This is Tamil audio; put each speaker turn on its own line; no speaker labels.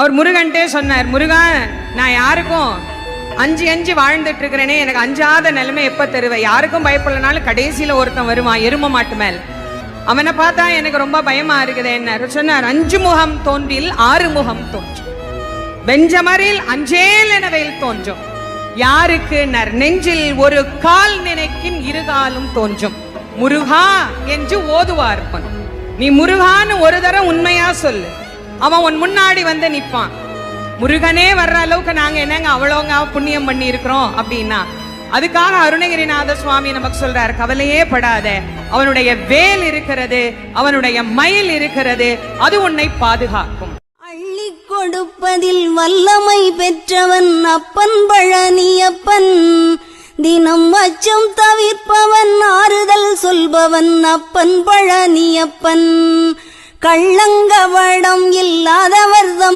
அவர் முருகன்ட்டே சொன்னார் முருகா நான் யாருக்கும் அஞ்சு அஞ்சு வாழ்ந்துட்டு இருக்கிறேனே எனக்கு அஞ்சாத நிலைமை எப்போ தருவேன் யாருக்கும் பயப்படலனாலும் கடைசியில் ஒருத்தன் வருவான் எரும மாட்டு மேல். அவனை பார்த்தா எனக்கு ரொம்ப பயமா இருக்குது என்ன சொன்னார் அஞ்சு முகம் தோன்றில் ஆறு முகம் தோன்றும். வெஞ்சமரில் அஞ்சேல் எனவையில் தோன்றும். யாருக்கு நர் நெஞ்சில் ஒரு கால் நினைக்கின் இருகாலும் தோன்றும். முருகா என்று ஓதுவார்ப்பன் நீ முருகான்னு ஒரு தரம் உண்மையா சொல்லு. அவன் உன் முன்னாடி வந்து நிற்பான் முருகனே வர்ற அளவுக்கு நாங்க என்னங்க அவ்வளோங்க புண்ணியம் பண்ணி இருக்கிறோம் அப்படின்னா? அதுக்காக அருணகிரிநாத சுவாமி நமக்கு சொல்றார் கவலையே படாத. அவனுடைய வேல் இருக்கிறது அவனுடைய மயில் இருக்கிறது அது உன்னை பாதுகாக்கும்.
அள்ளி கொடுப்பதில் வல்லமை பெற்றவன் அப்பன் பழனியப்பன் தினம் அச்சம் தவிர்ப்பவன் ஆறுதல் சொல்பவன் அப்பன் பழனியப்பன் கள்ளங்கவடம்